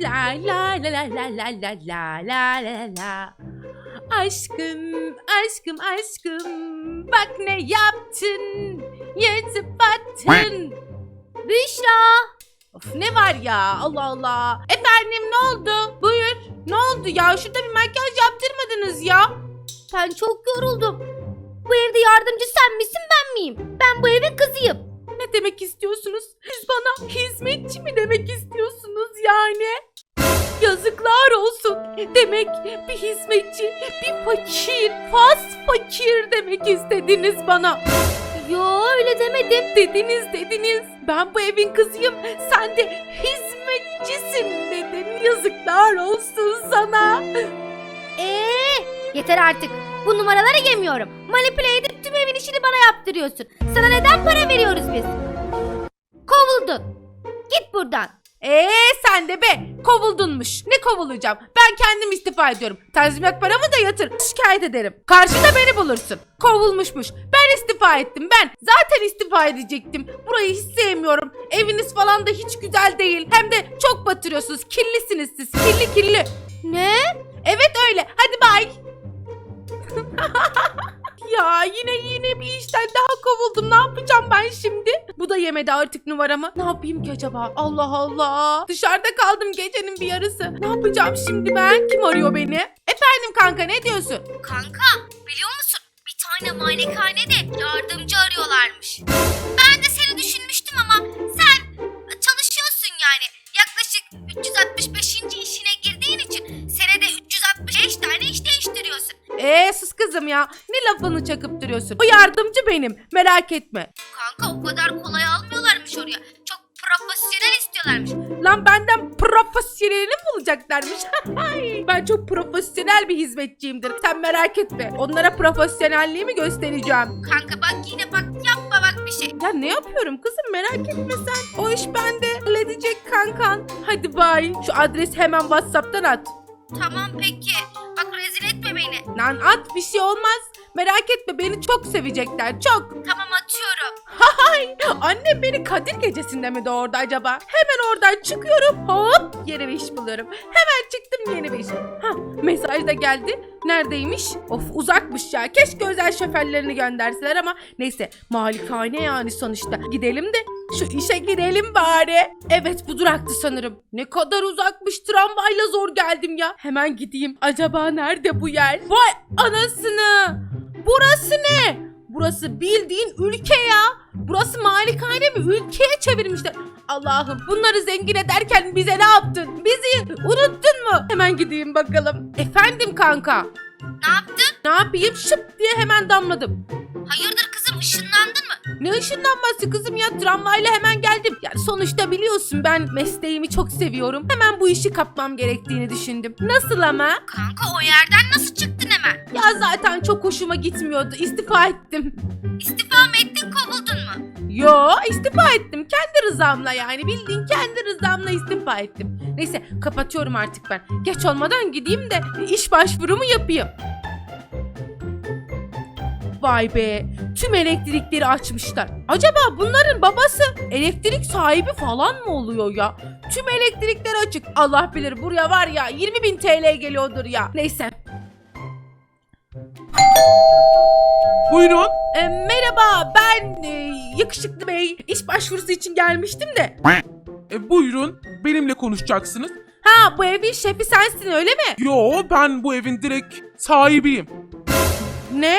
La la la la la la la la la la la. Aşkım, aşkım, aşkım. Bak ne yaptın. Yırtıp attın. Büşra. Of ne var ya Allah Allah. Efendim ne oldu? Buyur. Ne oldu ya? Şurada bir makyaj yaptırmadınız ya. Ben çok yoruldum. Bu evde yardımcı sen misin ben miyim? Ben bu evin kızıyım. Ne demek istiyorsunuz? Siz bana hizmetçi mi demek istiyorsunuz yani? Yazıklar olsun. Demek bir hizmetçi, bir fakir, fas fakir demek istediniz bana. Yo öyle demedim. Dediniz dediniz. Ben bu evin kızıyım. Sen de hizmetçisin dedin. Yazıklar olsun sana. Ee, yeter artık. Bu numaraları yemiyorum. Manipüle edip tüm evin işini bana yaptırıyorsun. Sana neden para veriyoruz biz? Kovuldun. Git buradan. Ee sen de be kovuldunmuş. Ne kovulacağım? Ben kendim istifa ediyorum. Tazminat paramı da yatır. Şikayet ederim. Karşıda beni bulursun. Kovulmuşmuş. Ben istifa ettim ben. Zaten istifa edecektim. Burayı hiç sevmiyorum. Eviniz falan da hiç güzel değil. Hem de çok batırıyorsunuz. Kirlisiniz siz. Kirli kirli. Ne? Evet öyle. Hadi bay. Ya yine yine bir işten daha kovuldum. Ne yapacağım ben şimdi? Bu da yemedi artık numaramı. Ne yapayım ki acaba? Allah Allah. Dışarıda kaldım gecenin bir yarısı. Ne yapacağım şimdi ben? Kim arıyor beni? Efendim kanka ne diyorsun? Kanka biliyor musun? Bir tane malikanede yardımcı arıyorlarmış. Ben de seni düşünmüştüm ama sen çalışıyorsun yani. Yaklaşık 365. işine girdiğin için senede 365 tane iş değiştiriyorsun. Ee sus kızım ya. Ne lafını çakıp duruyorsun? O yardımcı benim. Merak etme. Kanka o kadar kolay almıyorlarmış oraya. Çok profesyonel istiyorlarmış. Lan benden profesyonelini mi bulacaklarmış? Ay, ben çok profesyonel bir hizmetçiyimdir. Sen merak etme. Onlara profesyonelliğimi göstereceğim. Kanka bak yine bak yapma bak bir şey. Ya ne yapıyorum kızım merak etme sen. O iş bende. Halledecek kankan. Hadi bay. Şu adresi hemen Whatsapp'tan at. Tamam peki. Bak rezil etme beni. Lan at bir şey olmaz. Merak etme beni çok sevecekler çok. Tamam atıyorum. Ay annem beni Kadir gecesinde mi doğurdu acaba? Hemen oradan çıkıyorum hop yeni bir iş buluyorum. Hemen çıktım yeni bir iş. Ha mesaj da geldi. Neredeymiş? Of uzakmış ya. Keşke özel şoförlerini gönderseler ama neyse malikane yani sonuçta. Gidelim de şu işe gidelim bari. Evet bu duraktı sanırım. Ne kadar uzakmış tramvayla zor geldim ya. Hemen gideyim. Acaba nerede bu yer? Vay anasını. Burası ne? Burası bildiğin ülke ya. Burası malikane mi? Ülkeye çevirmişler. Allah'ım bunları zengin ederken bize ne yaptın? Bizi unuttun mu? Hemen gideyim bakalım. Efendim kanka. Ne yaptın? Ne yapayım? Şıp diye hemen damladım. Hayırdır kızım ışınlandın mı? Ne ışınlanması kızım ya tramvayla hemen geldim. Yani sonuçta biliyorsun ben mesleğimi çok seviyorum. Hemen bu işi kapmam gerektiğini düşündüm. Nasıl ama? Kanka o yerden nasıl çıktın hemen? Ya zaten çok hoşuma gitmiyordu. İstifa ettim. İstifa mı ettin kovuldun mu? Yo istifa ettim. Kendi rızamla yani. Bildiğin kendi rızamla istifa ettim. Neyse kapatıyorum artık ben. Geç olmadan gideyim de iş başvurumu yapayım. Vay be. Tüm elektrikleri açmışlar. Acaba bunların babası elektrik sahibi falan mı oluyor ya? Tüm elektrikler açık. Allah bilir buraya var ya 20 bin TL geliyordur ya. Neyse. Buyurun. E, merhaba ben e, yakışıklı bey. İş başvurusu için gelmiştim de. E, buyurun. Benimle konuşacaksınız. Ha bu evin şefi sensin öyle mi? Yo ben bu evin direkt sahibiyim. Ne?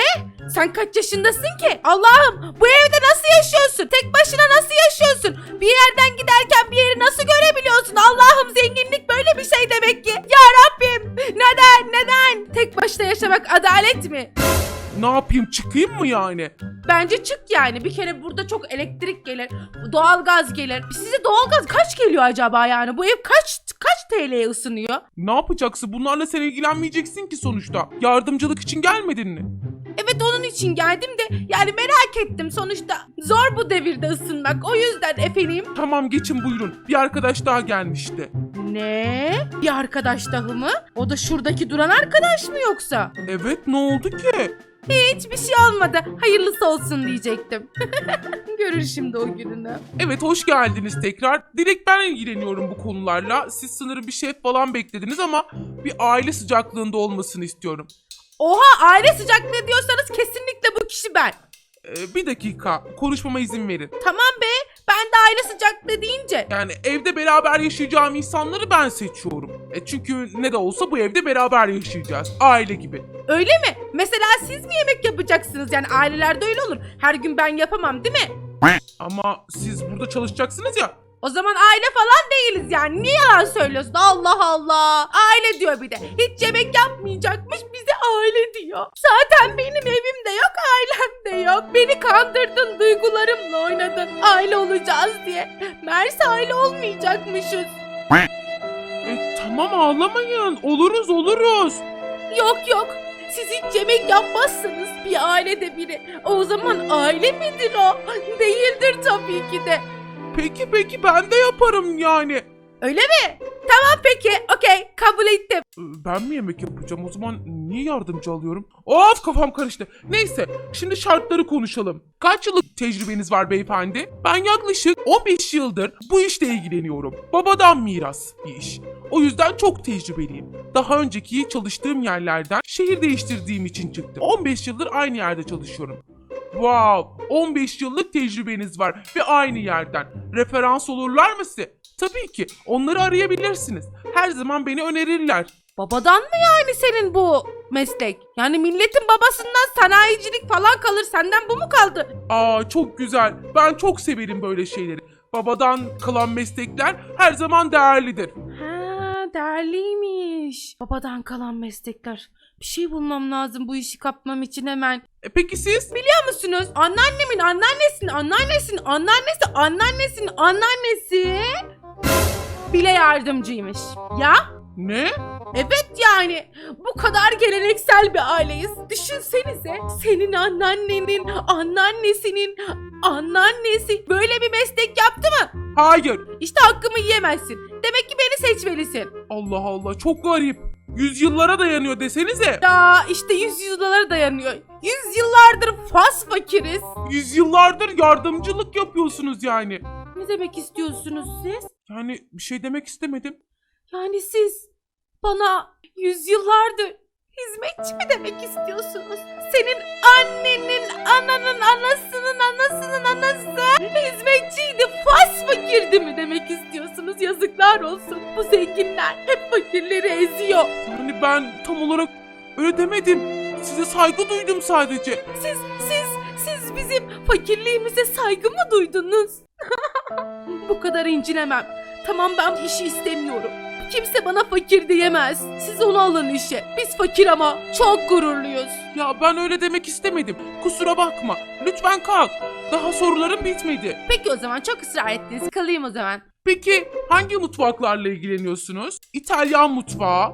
Sen kaç yaşındasın ki? Allah'ım bu evde nasıl yaşıyorsun? Tek başına nasıl yaşıyorsun? Bir yerden giderken bir yeri nasıl görebiliyorsun? Allah'ım zenginlik böyle bir şey demek ki. Ya Rabbim neden neden? Tek başına yaşamak adalet mi? Ne yapayım çıkayım mı yani? Bence çık yani. Bir kere burada çok elektrik gelir. Doğalgaz gelir. Size doğalgaz kaç geliyor acaba yani? Bu ev kaç kaç TL'ye ısınıyor? Ne yapacaksın? Bunlarla sen ilgilenmeyeceksin ki sonuçta. Yardımcılık için gelmedin mi? Evet onun için geldim de yani merak ettim sonuçta. Zor bu devirde ısınmak. O yüzden efendim. Tamam geçin buyurun. Bir arkadaş daha gelmişti. Ne? Bir arkadaş daha mı? O da şuradaki duran arkadaş mı yoksa? Evet ne oldu ki? Hiçbir şey olmadı. Hayırlısı olsun diyecektim. Görür şimdi o gününü. Evet hoş geldiniz tekrar. Direkt ben ilgileniyorum bu konularla. Siz sanırım bir şef falan beklediniz ama bir aile sıcaklığında olmasını istiyorum. Oha aile sıcaklığı diyorsanız kesinlikle bu kişi ben. Ee, bir dakika konuşmama izin verin. Tamam be ben de aile sıcaklığı deyince. Yani evde beraber yaşayacağım insanları ben seçiyorum. E çünkü ne de olsa bu evde beraber yaşayacağız. Aile gibi. Öyle mi? Mesela siz mi yemek yapacaksınız? Yani ailelerde öyle olur. Her gün ben yapamam değil mi? Ama siz burada çalışacaksınız ya. O zaman aile falan değiliz yani. Niye yalan söylüyorsun? Allah Allah. Aile diyor bir de. Hiç yemek yapmayacakmış bize aile diyor. Zaten benim evim de yok, ailem de yok. Beni kandırdın, duygularımla oynadın. Aile olacağız diye. Meğerse aile olmayacakmışız. E tamam ağlamayın. Oluruz oluruz. Yok yok. Siz hiç yemek yapmazsınız bir ailede biri. O zaman aile midir o? Değildir tabii ki de. Peki peki ben de yaparım yani. Öyle mi? Tamam peki. Okey. Kabul ettim. Ee, Ben mi yemek yapacağım? O zaman niye yardımcı alıyorum? Of kafam karıştı. Neyse şimdi şartları konuşalım. Kaç yıllık tecrübeniz var beyefendi? Ben yaklaşık 15 yıldır bu işle ilgileniyorum. Babadan miras bir iş. O yüzden çok tecrübeliyim. Daha önceki çalıştığım yerlerden şehir değiştirdiğim için çıktım. 15 yıldır aynı yerde çalışıyorum. Wow, 15 yıllık tecrübeniz var ve aynı yerden. Referans olurlar mı size? Tabii ki. Onları arayabilirsiniz. Her zaman beni önerirler. Babadan mı yani senin bu meslek? Yani milletin babasından sanayicilik falan kalır. Senden bu mu kaldı? Aa çok güzel. Ben çok severim böyle şeyleri. Babadan kalan meslekler her zaman değerlidir. Ha, değerliymiş. Babadan kalan meslekler. Bir şey bulmam lazım bu işi kapmam için hemen. E, peki siz? Biliyor musunuz? Anneannemin anneannesinin anneannesinin anneannesi anneannesinin anneannesi bile yardımcıymış. Ya? Ne? Evet yani bu kadar geleneksel bir aileyiz. Düşünsenize senin anneannenin, anneannesinin, anneannesi böyle bir meslek yaptı mı? Hayır. İşte hakkımı yiyemezsin. Demek ki beni seçmelisin. Allah Allah çok garip. Yüzyıllara dayanıyor desenize. Ya işte yüzyıllara dayanıyor. Yüzyıllardır fas fakiriz. Yüzyıllardır yardımcılık yapıyorsunuz yani. Ne demek istiyorsunuz siz? Yani bir şey demek istemedim. Yani siz bana yüzyıllardır hizmetçi mi demek istiyorsunuz? Senin annenin, ananın, anasının, anasının anası hizmetçiydi, fas fakirdi mi demek istiyorsunuz? Yazıklar olsun. Bu zenginler hep fakirleri eziyor. Yani ben tam olarak öyle demedim. Size saygı duydum sadece. Siz, siz, siz bizim fakirliğimize saygı mı duydunuz? Bu kadar incinemem. Tamam ben işi istemiyorum. Kimse bana fakir diyemez. Siz onu alın işe. Biz fakir ama çok gururluyuz. Ya ben öyle demek istemedim. Kusura bakma. Lütfen kalk. Daha sorularım bitmedi. Peki o zaman çok ısrar ettiniz. Kalayım o zaman. Peki hangi mutfaklarla ilgileniyorsunuz? İtalyan mutfağı,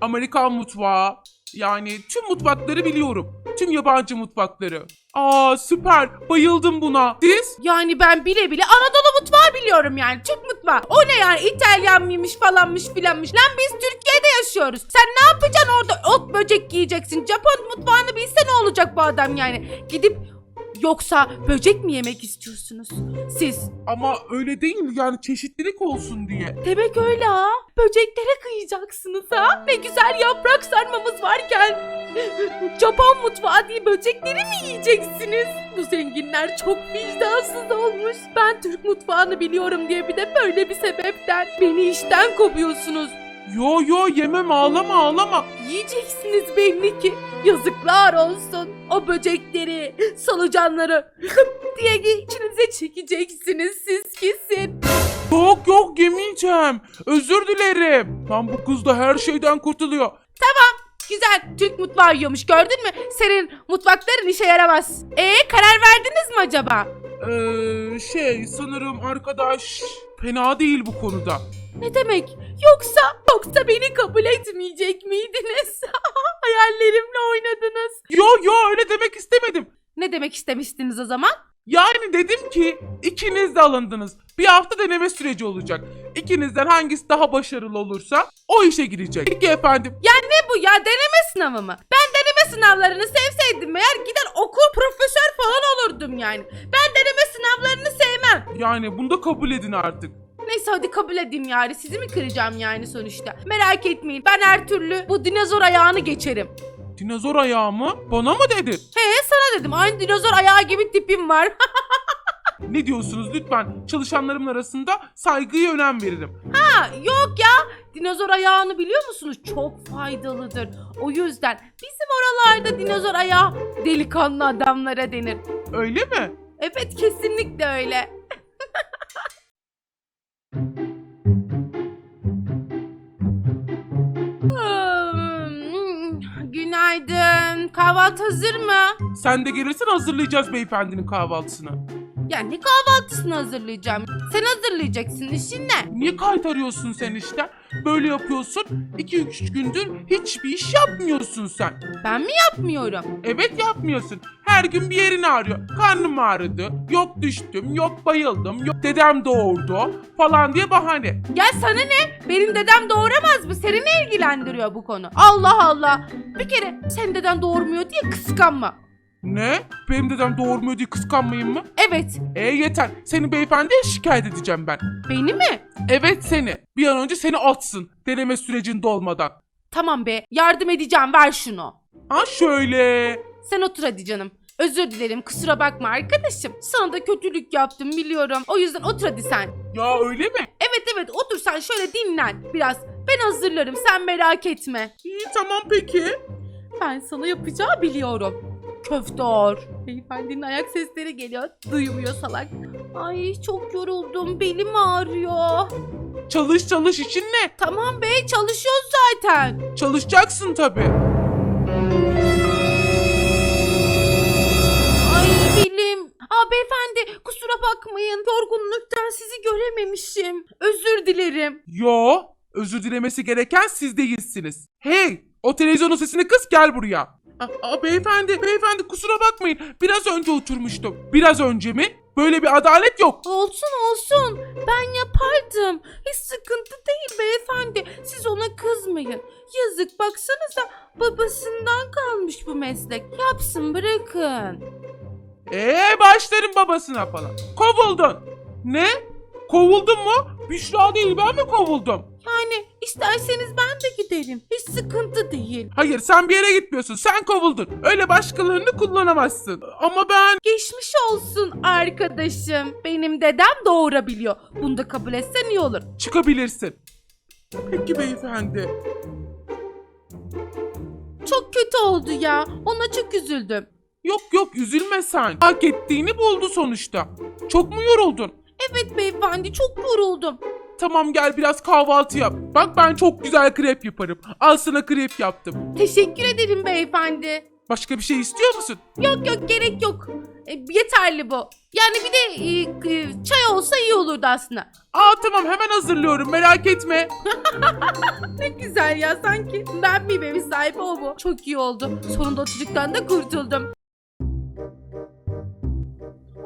Amerikan mutfağı, yani tüm mutfakları biliyorum. Tüm yabancı mutfakları. Aa süper, bayıldım buna. Siz? Yani ben bile bile Anadolu mutfağı biliyorum yani. Türk mutfağı. O ne yani İtalyan mıymış falanmış filanmış. Lan biz Türkiye'de yaşıyoruz. Sen ne yapacaksın orada? Ot böcek yiyeceksin. Japon mutfağını bilse ne olacak bu adam yani? Gidip yoksa böcek mi yemek istiyorsunuz? Siz. Ama öyle değil yani çeşitlilik olsun diye. Demek öyle ha. Böceklere kıyacaksınız ha. Ne güzel yaprak sarmamız varken. Japon mutfağı diye böcekleri mi yiyeceksiniz? Bu zenginler çok vicdansız olmuş. Ben Türk mutfağını biliyorum diye bir de böyle bir sebepten beni işten kovuyorsunuz. Yo yo yemem ağlama ağlama. Yiyeceksiniz belli ki. Yazıklar olsun. O böcekleri, solucanları diye içinize çekeceksiniz siz kesin. Yok yok yemeyeceğim. Özür dilerim. Lan bu kız da her şeyden kurtuluyor. Güzel Türk mutfağı yiyormuş gördün mü? Senin mutfakların işe yaramaz. Ee karar verdiniz mi acaba? Ee, şey sanırım arkadaş fena değil bu konuda. Ne demek? Yoksa, yoksa beni kabul etmeyecek miydiniz? Hayallerimle oynadınız. Yo yo öyle demek istemedim. Ne demek istemiştiniz o zaman? Yani dedim ki ikiniz de alındınız. Bir hafta deneme süreci olacak. İkinizden hangisi daha başarılı olursa o işe girecek. Peki efendim. Ne bu ya deneme sınavı mı? Ben deneme sınavlarını sevseydim eğer gider profesör falan olurdum yani. Ben deneme sınavlarını sevmem. Yani bunu da kabul edin artık. Neyse hadi kabul edeyim yani. Sizi mi kıracağım yani sonuçta? Merak etmeyin. Ben her türlü bu dinozor ayağını geçerim. Dinozor ayağı mı? Bana mı dedin? He sana dedim. Aynı dinozor ayağı gibi tipim var. Ne diyorsunuz lütfen? Çalışanlarımın arasında saygıya önem veririm. ha yok ya. Dinozor ayağını biliyor musunuz? Çok faydalıdır. O yüzden bizim oralarda dinozor ayağı delikanlı adamlara denir. Öyle mi? Evet kesinlikle öyle. Hmm, Günaydın. Kahvaltı hazır mı? Sen de gelirsen hazırlayacağız beyefendinin kahvaltısını. Ya ne kahvaltısını hazırlayacağım? Sen hazırlayacaksın işin ne? Niye kaytarıyorsun sen işte? Böyle yapıyorsun. 2-3 gündür hiçbir iş yapmıyorsun sen. Ben mi yapmıyorum? Evet yapmıyorsun. Her gün bir yerin ağrıyor. Karnım ağrıdı. Yok düştüm. Yok bayıldım. Yok dedem doğurdu. Falan diye bahane. Ya sana ne? Benim dedem doğuramaz mı? Seni ne ilgilendiriyor bu konu? Allah Allah. Bir kere sen deden doğurmuyor diye kıskanma. Ne? Benim dedem doğurmuyor diye kıskanmayın mı? Evet. E yeter. Seni beyefendiye şikayet edeceğim ben. Beni mi? Evet seni. Bir an önce seni atsın. Deneme sürecinde olmadan. Tamam be. Yardım edeceğim. Ver şunu. Ha şöyle. Sen otur hadi canım. Özür dilerim. Kusura bakma arkadaşım. Sana da kötülük yaptım biliyorum. O yüzden otur hadi sen. Ya öyle mi? Evet evet otur sen şöyle dinlen biraz. Ben hazırlarım sen merak etme. İyi tamam peki. Ben sana yapacağı biliyorum. Köftor. Beyefendinin ayak sesleri geliyor. Duymuyor salak. Ay çok yoruldum. Belim ağrıyor. Çalış çalış için ne? Tamam be çalışıyoruz zaten. Çalışacaksın tabii. Ay belim. Aa beyefendi kusura bakmayın. Yorgunluktan sizi görememişim. Özür dilerim. Yo, özür dilemesi gereken siz değilsiniz. Hey, o televizyonun sesini kıs gel buraya. Aa, aa, beyefendi, beyefendi kusura bakmayın. Biraz önce oturmuştum. Biraz önce mi? Böyle bir adalet yok. Olsun olsun. Ben yapardım. Hiç sıkıntı değil beyefendi. Siz ona kızmayın. Yazık baksanıza babasından kalmış bu meslek. Yapsın bırakın. Ee başlarım babasına falan. Kovuldun. Ne? Kovuldun mu? Büşra değil ben mi kovuldum? Yani isterseniz ben de giderim. Hiç sıkıntı değil. Hayır sen bir yere gitmiyorsun. Sen kovuldun. Öyle başkalarını kullanamazsın. Ama ben... Geçmiş olsun arkadaşım. Benim dedem doğurabiliyor. Bunu da kabul etsen iyi olur. Çıkabilirsin. Peki beyefendi. Çok kötü oldu ya. Ona çok üzüldüm. Yok yok üzülme sen. Hak ettiğini buldu sonuçta. Çok mu yoruldun? Evet beyefendi çok yoruldum. Tamam gel biraz kahvaltı yap. Bak ben çok güzel krep yaparım. Al sana krep yaptım. Teşekkür ederim beyefendi. Başka bir şey istiyor musun? Yok yok gerek yok. E, yeterli bu. Yani bir de e, e, çay olsa iyi olurdu aslında. Aa tamam hemen hazırlıyorum merak etme. Ne güzel ya sanki ben miyim evin sahibi o bu. Çok iyi oldu. Sonunda o çocuktan da kurtuldum.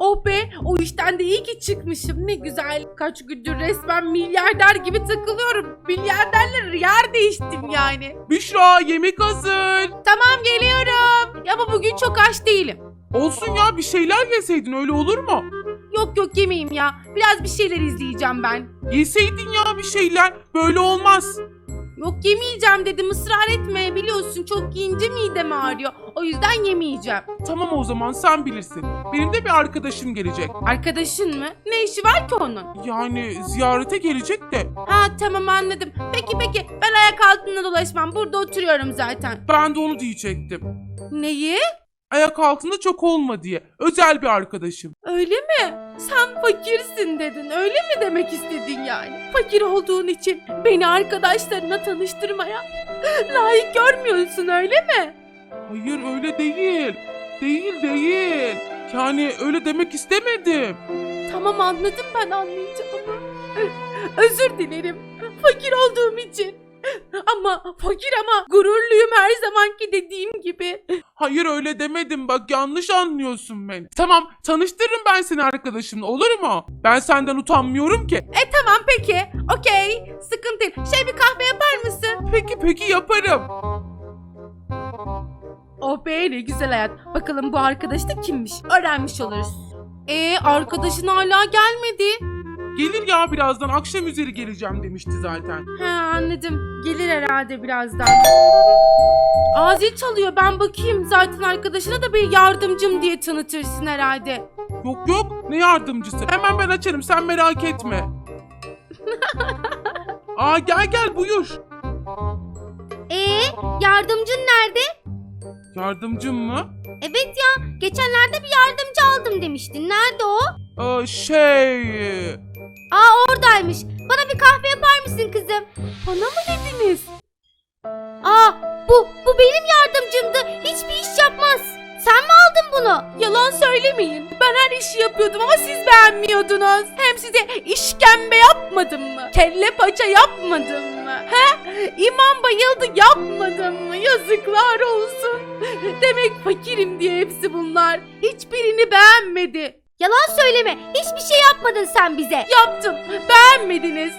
Oh be o işten de iyi ki çıkmışım ne güzel. Kaç gündür resmen milyarder gibi takılıyorum. Milyarderle yer değiştim yani. Büşra yemek hazır. Tamam geliyorum. Ya ama bugün çok aç değilim. Olsun ya bir şeyler yeseydin öyle olur mu? Yok yok yemeyeyim ya. Biraz bir şeyler izleyeceğim ben. Yeseydin ya bir şeyler. Böyle olmaz. Yok yemeyeceğim dedim ısrar etme biliyorsun çok yiyince midem ağrıyor. O yüzden yemeyeceğim. Tamam o zaman sen bilirsin. Benim de bir arkadaşım gelecek. Arkadaşın mı? Ne işi var ki onun? Yani ziyarete gelecek de. Ha tamam anladım. Peki peki ben ayak altında dolaşmam. Burada oturuyorum zaten. Ben de onu diyecektim. Neyi? Ayak altında çok olma diye. Özel bir arkadaşım. Öyle mi? Sen fakirsin dedin. Öyle mi demek istedin yani? Fakir olduğun için beni arkadaşlarına tanıştırmaya layık görmüyorsun öyle mi? Hayır öyle değil. Değil değil. Yani öyle demek istemedim. Tamam anladım ben anlayacağımı. Özür dilerim. Fakir olduğum için. Ama fakir ama gururluyum her zamanki dediğim gibi. Hayır öyle demedim bak yanlış anlıyorsun beni. Tamam tanıştırırım ben seni arkadaşımla olur mu? Ben senden utanmıyorum ki. E tamam peki. Okey. Sıkıntı değil. Şey bir kahve yapar mısın? Peki peki yaparım. Oh be ne güzel hayat. Bakalım bu arkadaş da kimmiş? Öğrenmiş oluruz. Ee arkadaşın hala gelmedi. Gelir ya birazdan akşam üzeri geleceğim demişti zaten. He anladım. Gelir herhalde birazdan. Azil çalıyor ben bakayım. Zaten arkadaşına da bir yardımcım diye tanıtırsın herhalde. Yok yok ne yardımcısı. Hemen ben açarım sen merak etme. Aa gel gel buyur. Ee, yardımcın nerede? Yardımcım mı? Evet ya, geçenlerde bir yardımcı aldım demiştin. Nerede o? Aa, şey... Aa oradaymış. Bana bir kahve yapar mısın kızım? Bana mı dediniz? Aa bu, bu benim yardımcımdı. Hiçbir iş yapmaz. Sen mi aldın bunu? Yalan söylemeyin. Ben her işi yapıyordum ama siz beğenmiyordunuz. Hem size işkembe yapmadım mı? Kelle paça yapmadım mı? He? İmam bayıldı yapmadım mı? Yazıklar olsun. Demek fakirim diye hepsi bunlar. Hiçbirini beğenmedi. Yalan söyleme. Hiçbir şey yapmadın sen bize. Yaptım. Beğenmediniz.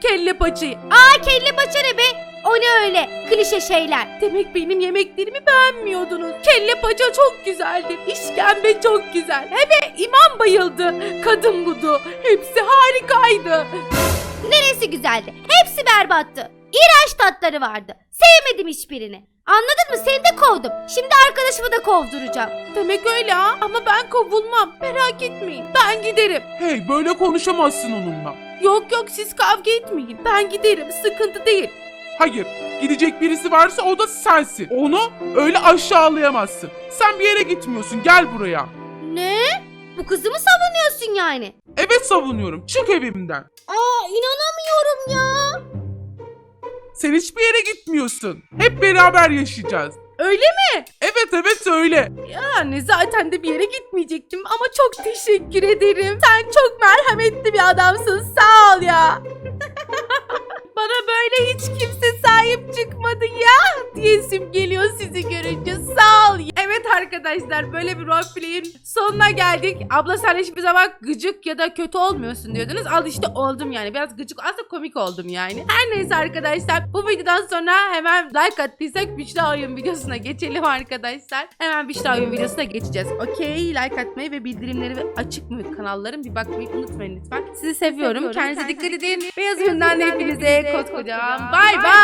Kelle paçayı. Aa kelle paça ne be? O ne öyle? Klişe şeyler. Demek benim yemeklerimi beğenmiyordunuz. Kelle paça çok güzeldi. İşkembe çok güzel. Hele imam bayıldı. Kadın budu. Hepsi harikaydı. Neresi güzeldi? Hepsi berbattı. İğrenç tatları vardı. Sevmedim hiçbirini. Anladın mı? Seni de kovdum. Şimdi arkadaşımı da kovduracağım. Demek öyle ha ama ben kovulmam. Merak etmeyin. Ben giderim. Hey böyle konuşamazsın onunla. Yok yok siz kavga etmeyin. Ben giderim. Sıkıntı değil. Hayır gidecek birisi varsa o da sensin. Onu öyle aşağılayamazsın. Sen bir yere gitmiyorsun gel buraya. Ne? Bu kızı mı savunuyorsun yani? Evet savunuyorum çık evimden. Aa inanamıyorum ya. Sen hiçbir yere gitmiyorsun. Hep beraber yaşayacağız. Öyle mi? Evet evet öyle. Yani zaten de bir yere gitmeyecektim ama çok teşekkür ederim. Sen çok merhametli bir adamsın. Sağ ol ya. Bana böyle hiç kimse sahip çıkmadı ya diyesim geliyor sizi görünce. Sağ ol. Evet arkadaşlar böyle bir roleplay'in sonuna geldik. Abla sen hiçbir zaman gıcık ya da kötü olmuyorsun diyordunuz. Al işte oldum yani. Biraz gıcık aslında komik oldum yani. Her neyse arkadaşlar bu videodan sonra hemen like attıysak Büşra oyun videosuna geçelim arkadaşlar. Hemen Büşra oyun videosuna geçeceğiz. Okey like atmayı ve bildirimleri ve açık mı kanallarım bir bakmayı unutmayın lütfen. Sizi seviyorum. Kendinize dikkat edin. Beyaz oyundan hepinize koskocaman. Bay bay.